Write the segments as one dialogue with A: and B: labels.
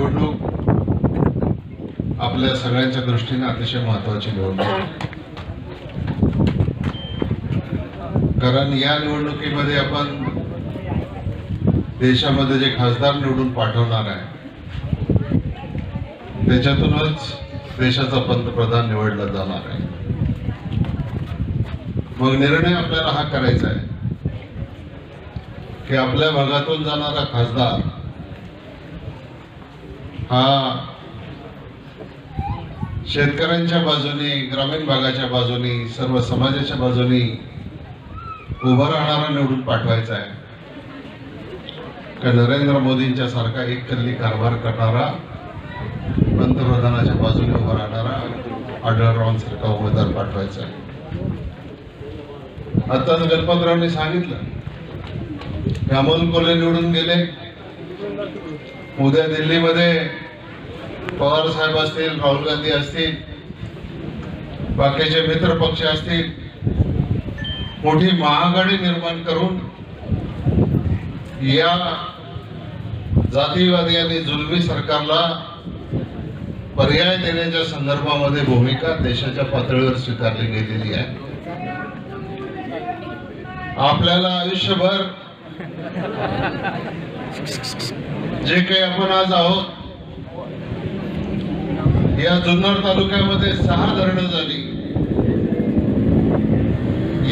A: निवडणूक आपल्या सगळ्यांच्या दृष्टीने अतिशय महत्वाची निवडणूक. कारण या निवडणुकीमध्ये आपण देशामध्ये जे खासदार निवडून पाठवणार आहे त्याच्यातूनच देशाचा पंतप्रधान निवडला जाणार आहे. मग निर्णय आपल्याला हा करायचा आहे की आपल्या भागातून जाणारा खासदार हा. शेतकऱ्यांच्या बाजूने ग्रामीण भागाच्या बाजूनी सर्व समाजाच्या बाजूनी उभा राहणारा निवडून पाठवायचा आहे. का नरेंद्र मोदींच्या सारखा एक कल्ली कारभार करणारा पंतप्रधानाच्या बाजूने उभा राहणारा आढळरावांसारखा उमेदवार पाठवायचा आहे. आताच गणपतरावनी सांगितलं अमोल कोल्हे निवडून गेले. उद्या दिल्लीमध्ये पवार साहेब असतील राहुल गांधी असतील बाकीचे मित्र पक्ष असतील मोठी महागडी निर्माण करून या जातीवादी आणि जुलमी सरकारला पर्याय देण्याच्या संदर्भामध्ये भूमिका देशाच्या पातळीवर स्वीकारली गेलेली आहे. आपल्याला आयुष्यभर जे काही आपण आज आहोत या जुन्नर तालुक्यामध्ये सहा धरणं झाली.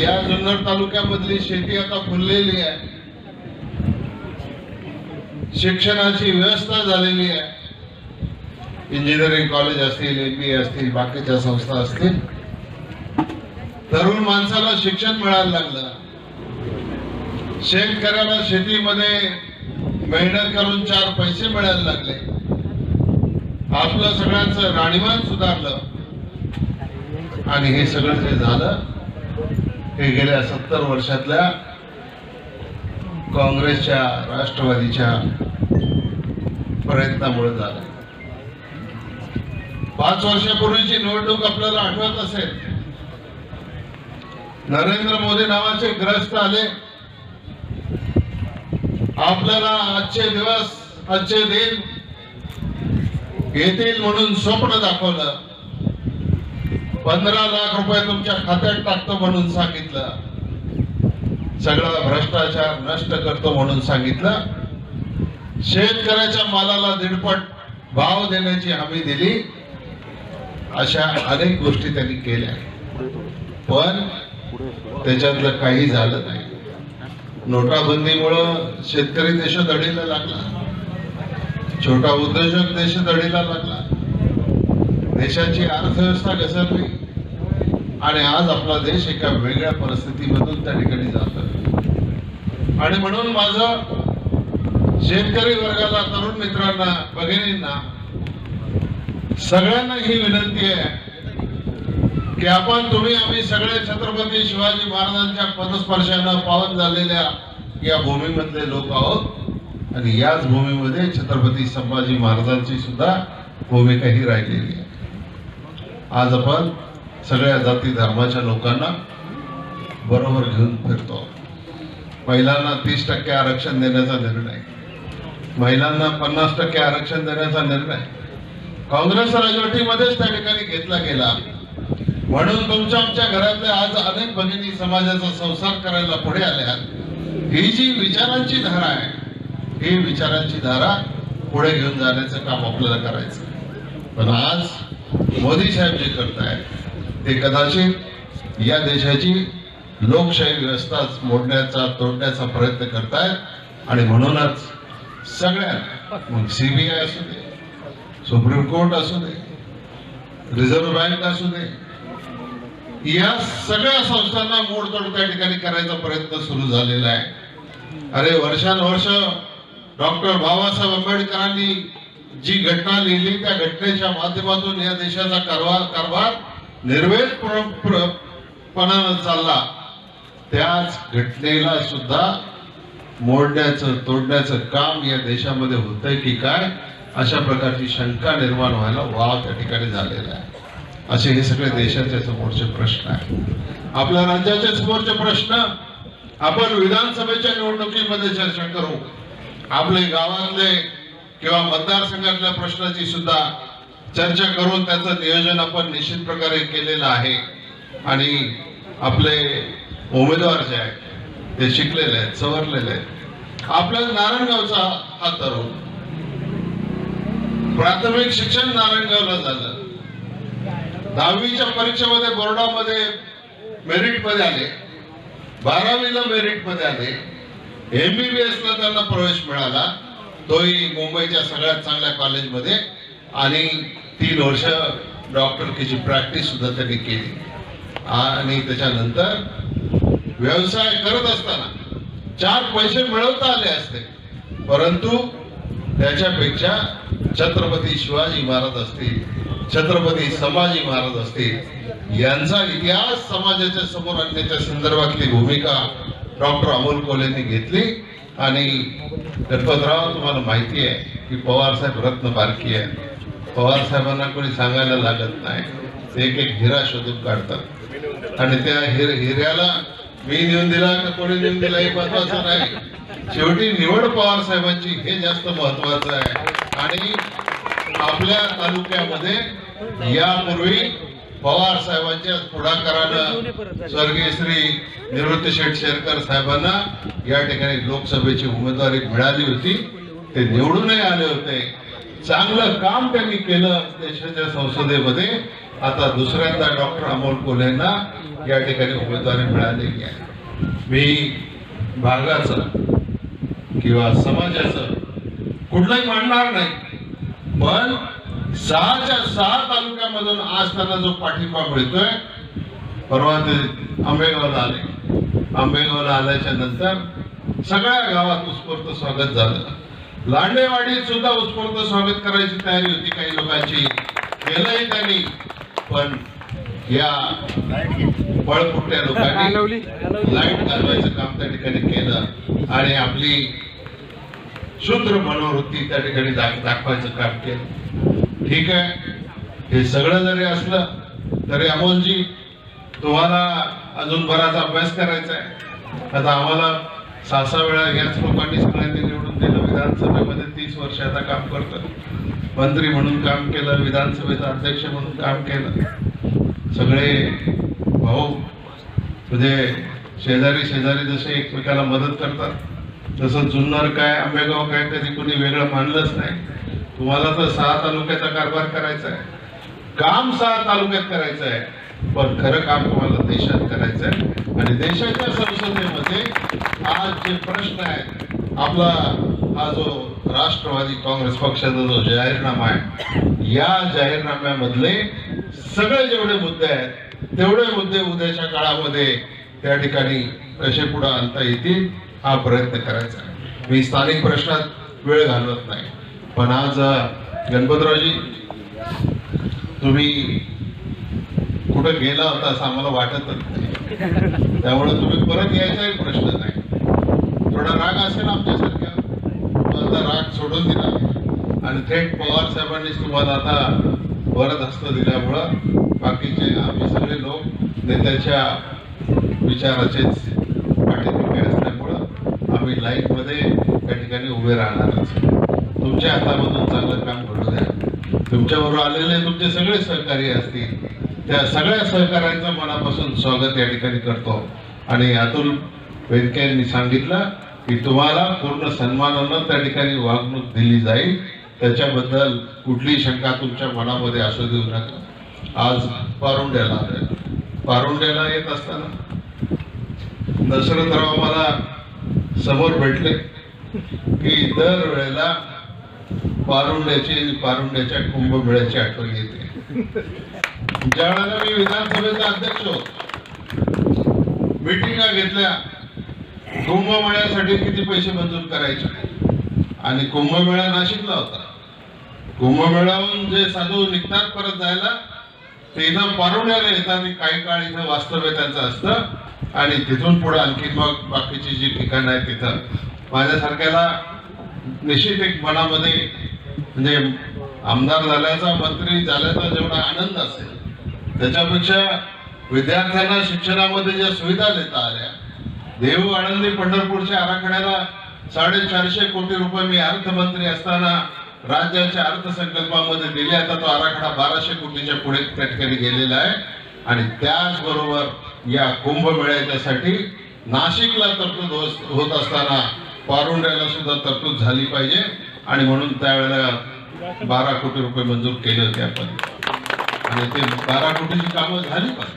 A: या जुन्नर तालुक्यामधली शेती आता फुललेली आहे. शिक्षणाची व्यवस्था झालेली आहे. इंजिनिअरिंग कॉलेज असतील एम बी ए असतील बाकीच्या संस्था असतील. तरुण माणसाला शिक्षण मिळायला लागलं. शेतकऱ्याला शेतीमध्ये मेहनत करून चार पैसे मिळायला लागले. आपलं सगळ्यांचं राणीमान सुधारलं. आणि हे सगळं जे झालं हे गेल्या सत्तर वर्षातल्या काँग्रेसच्या राष्ट्रवादीच्या प्रयत्नामुळे झालं. पाच वर्षापूर्वीची निवडणूक आपल्याला आठवत असेल. नरेंद्र मोदी नावाचे ग्रस्त आले. आपल्याला आजचे दिवस आजचे दिन येतील म्हणून स्वप्न दाखवलं. पंधरा लाख रुपये तुमच्या खात्यात टाकतो म्हणून सांगितलं. सगळा भ्रष्टाचार नष्ट करतो म्हणून सांगितलं. शेतकऱ्याच्या मालाला दीडपट भाव देण्याची हमी दिली. अशा अनेक गोष्टी त्यांनी केल्या. पण त्याच्यातलं काही झालं नाही. नोटाबंदीमुळं शेतकरी देशदडीला लागला. छोटा उद्योजक देश दडीला लागला. देशाची अर्थव्यवस्था घसरली. आणि आज आपला देश एका वेगळ्या परिस्थितीमधून त्या ठिकाणी जातो आणि म्हणून माझं शेतकरी वर्गाला तरुण मित्रांना भगिनींना सगळ्यांना ही विनंती आहे की आपण तुम्ही आम्ही सगळे छत्रपती शिवाजी महाराजांच्या पदस्पर्शानं पावन झालेल्या या भूमीमधले लोक आहोत. आणि याच भूमीमध्ये छत्रपती संभाजी महाराजांची सुद्धा भूमिका ही राहिलेली आहे. आज आपण सगळ्या जाती धर्माच्या लोकांना बरोबर घेऊन फिरतो. महिलांना तीस टक्के आरक्षण देण्याचा निर्णय. महिलांना पन्नास टक्के आरक्षण देण्याचा निर्णय. काँग्रेस राजवटीमध्येच त्या ठिकाणी घेतला गेला. म्हणून तुमच्या आमच्या घरातल्या आज अनेक भगिनी समाजाचा संसार करायला पुढे आल्या. ही जी विचारांची धारा आहे ही विचारांची धारा पुढे घेऊन जाण्याचं काम आपल्याला करायचं. पण आज मोदी साहेब जे करतायत ते कदाचित या देशाची लोकशाही व्यवस्थाच मोडण्याचा तोडण्याचा प्रयत्न करतायत आणि म्हणूनच सगळ्या मग सीबीआय असू दे सुप्रीम कोर्ट असू दे रिझर्व्ह बँक असू दे या सगळ्या संस्थांना मोडतोड त्या ठिकाणी करायचा प्रयत्न सुरू झालेला आहे. अरे वर्षानुवर्ष डॉक्टर बाबासाहेब आंबेडकरांनी जी घटना लिहिली त्या घटनेच्या माध्यमातून या देशाचा कारभार कारभार निर्वेदपणानं चालला. त्याच घटनेला सुद्धा मोडण्याचं तोडण्याचं काम या देशामध्ये होतंय की काय अशा प्रकारची शंका निर्माण व्हायला वाव त्या ठिकाणी झालेला आहे. असे हे सगळे देशाच्या समोरचे प्रश्न आहेत. आपल्या राज्याच्या समोरचे प्रश्न आपण विधानसभेच्या निवडणुकीमध्ये चर्चा करू. आपले गावातले किंवा मतदारसंघातल्या प्रश्नाची सुद्धा चर्चा करून त्याचं नियोजन आपण निश्चित प्रकारे केलेलं आहे. आणि आपले उमेदवार जे आहेत ते शिकलेले आहेत सवरलेले आहेत. आपल्या नारायणगावचा हा तरुण. प्राथमिक शिक्षण नारायणगावला झालं. दहावीच्या परीक्षेमध्ये बोर्डामध्ये मेरिटमध्ये आले. बारावीला मेरिटमध्ये आले. एमबीबीएस ला त्यांना प्रवेश मिळाला. तोही मुंबईच्या सगळ्यात चांगल्या कॉलेजमध्ये. आणि तीन वर्ष डॉक्टरकीची प्रॅक्टिस सुद्धा त्यांनी केली. आणि त्याच्यानंतर व्यवसाय करत असताना चार पैसे मिळवता आले असते. परंतु त्याच्यापेक्षा छत्रपती शिवाजी महाराज असतील छत्रपती संभाजी महाराज असतील यांचा इतिहास समाजाच्या समोर आणण्याच्या संदर्भातली भूमिका डॉक्टर अमोल कोल्हेंनी घेतली. आणि गणपतराव तुम्हाला माहिती आहे की पवारसाहेब रत्न बारकी आहे. पवार साहेबांना कोणी सांगायला लागत नाही. ते एक एक हिरा शोधून काढतात. आणि त्या हिर हिऱ्याला मी नेऊन दिला का कोणी नेऊन दिला हे महत्वाचं नाही. शेवटी निवड पवार साहेबांची हे जास्त महत्वाचं आहे. आणि आपल्या तालुक्यामध्ये यापूर्वी पवार साहेबांच्या पुढाकारानं स्वर्गीय श्री निवृत्ती शेठ शेरकर साहेबांना या ठिकाणी लोकसभेची उमेदवारी मिळाली होती. ते निवडूनही आले होते. चांगलं काम त्यांनी केलं देशाच्या संसदेमध्ये. आता दुसऱ्यांदा डॉक्टर अमोल कोल्हेंना या ठिकाणी उमेदवारी मिळालेली आहे. मी भागाचं किंवा समाजाचं कुठलंही मांडणार नाही. पण सहाच्या सहा तालुक्यामधून आज त्यांना जो पाठिंबा मिळतोय परवा ते आंबेगावला आले. आंबेगावला आल्याच्यानंतर सगळ्या गावात उत्स्फूर्त स्वागत झालं. लांडेवाडीत सुद्धा उत्स्फूर्त स्वागत करायची तयारी होती. काही लोकांची केलंही त्यांनी पण या पळपुट्या लोकांनी लाइट घालवायचं काम त्या ठिकाणी केलं आणि आपली शूद्र मनोवृत्ती त्या ठिकाणी दाखवायचं काम केलं. ठीक आहे. हे सगळं जरी असलं तरी अमोलजी तुम्हाला अजून बराच अभ्यास करायचा आहे. आता आम्हाला सहा सहा वेळा याच लोकांनी सगळ्यांनी निवडून दिलं. विधानसभेमध्ये तीस वर्ष आता काम करतं मंत्री म्हणून काम केलं विधानसभेचा अध्यक्ष म्हणून काम केलं. सगळे भाऊ म्हणजे शेजारी शेजारी जसे एकमेकाला मदत करतात तसं जुन्नर काय आंबेगाव काय कधी कोणी वेगळं मानलंच नाही. तुम्हाला तर सहा तालुक्याचा कारभार करायचा आहे. काम सहा तालुक्यात करायचं आहे. पण खरं काम तुम्हाला देशात करायचं आहे. आणि देशाच्या संसदेमध्ये आज जे प्रश्न आहेत आपला हा जो राष्ट्रवादी काँग्रेस पक्षाचा जो जाहीरनामा आहे या जाहीरनाम्यामधले सगळे जेवढे मुद्दे आहेत तेवढे मुद्दे उद्याच्या काळामध्ये त्या ठिकाणी कसे पुढे आणता येतील हा प्रयत्न करायचा आहे. मी स्थानिक प्रश्नात वेळ घालवत नाही. पण आज गणपतरावजी तुम्ही कुठं गेला होता असं आम्हाला वाटतच नाही. त्यामुळे तुम्ही परत यायचाही प्रश्न नाही. थोडा राग असेल आमच्यासारख्या आता राग सोडून दिला. आणि थेट पवार साहेबांनीच तुम्हाला आता वरद हस्त दिल्यामुळं बाकीचे आम्ही सगळे लोक नेत्याच्या विचाराचेच पाठीमागे असल्यामुळं आम्ही लाईफमध्ये त्या ठिकाणी उभे राहणार असतो तुमच्या हातामधून चांगलं काम घडू द्या. तुमच्याबरोबर आलेले तुमचे सगळे सहकारी असतील. त्या सगळ्या सहकाऱ्यांचं मनापासून स्वागत या ठिकाणी करतो. आणि अतुल वेदके सांगितलं की तुम्हाला पूर्ण सन्मानानं त्या ठिकाणी वागणूक दिली जाईल. त्याच्याबद्दल कुठलीही शंका तुमच्या मनामध्ये असू देऊ नका. आज पारुंड्याला पारुंड्याला येत असताना दशरथराव मला समोर भेटले की दर वेळेला पारुंड्याची पारुंड्याच्या कुंभमेळ्याची आठवण येते. ज्या वेळेला मी विधानसभेचा अध्यक्ष होतो. मिटिंगा घेतल्या कुंभमेळ्यासाठी किती पैसे मंजूर करायचे? आणि कुंभमेळा नाशिकला होता. कुंभमेळ्याहून जे साधू निघतात परत जायला ते इथं पारुण्याला येतात काही काळ इथं वास्तव्य त्यांचं असतं. आणि तिथून पुढे आणखी मग बाकीची जी ठिकाणं आहेत तिथं. माझ्यासारख्याला निश्चित एक मनामध्ये म्हणजे आमदार झाल्याचा मंत्री झाल्याचा जेवढा आनंद असेल त्याच्यापेक्षा विद्यार्थ्यांना शिक्षणामध्ये ज्या सुविधा देता आल्या देहू आनंदी पंढरपूरच्या आराखड्याला साडेचारशे कोटी रुपये मी अर्थमंत्री असताना राज्याच्या अर्थसंकल्पामध्ये दिले. आता तो आराखडा बाराशे कोटीच्या पुढे त्या ठिकाणी गेलेला आहे. आणि त्याचबरोबर या कुंभमेळ्याच्यासाठी नाशिकला तरतूद होत असताना पारुंड्याला सुद्धा तरतूद झाली पाहिजे. आणि म्हणून त्यावेळेला बारा कोटी रुपये मंजूर केले होते आपण. आणि ते बारा कोटीची कामं झाली पाहिजे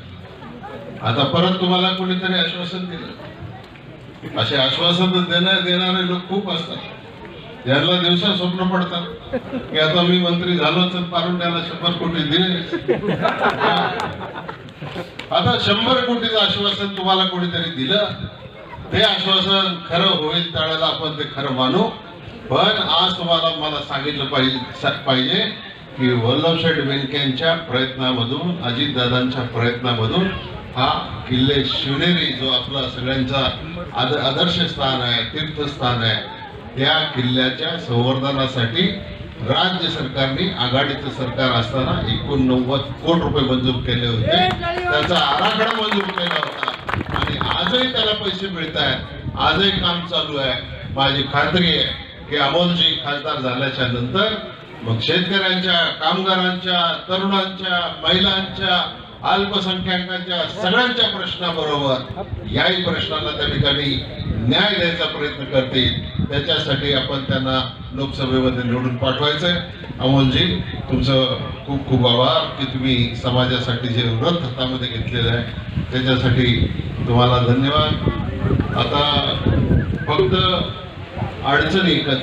A: आता परत तुम्हाला कोणीतरी आश्वासन दिलं. असे आश्वासन देण्या देणारे लोक खूप असतात. यांना दिवसा स्वप्न पडतात. की आता मी मंत्री झालो तर पारुंड्याला शंभर कोटी दिले. आता शंभर कोटीचं आश्वासन तुम्हाला कोणीतरी दिलं? ते आश्वासन खरं होईल त्यावेळेला आपण ते खरं मानू. पण आज तुम्हाला मला सांगितलं पाहिजे पाहिजे की वल्लभशेठ बेनकेंच्या प्रयत्नामधून अजितदादांच्या प्रयत्नामधून हा किल्ले शिवनेरी जो आपला सगळ्यांचा आद आदर्श स्थान आहे तीर्थस्थान आहे त्या किल्ल्याच्या संवर्धनासाठी राज्य सरकारने आघाडीचं सरकार असताना एकोणनव्वद कोटी रुपये मंजूर केले होते. त्याचा आराखडा मंजूर केला होता. आजही त्याला पैसे मिळत आहेत. आजही काम चालू आहे. माझी खात्री आहे की अमोलजी खासदार झाल्याच्यानंतर मग शेतकऱ्यांच्या कामगारांच्या तरुणांच्या महिलांच्या अल्पसंख्याकांच्या सगळ्यांच्या प्रश्नाबरोबर याही प्रश्नाला त्या ठिकाणी न्याय द्यायचा प्रयत्न करतील. त्याच्यासाठी आपण त्यांना लोकसभेमध्ये निवडून पाठवायचं. आहे अमोलजी तुमचं खूप खूप आभार की तुम्ही समाजासाठी जे व्रत हातामध्ये घेतलेलं आहे त्याच्यासाठी तुम्हाला धन्यवाद. आता फक्त अडचणी एकच.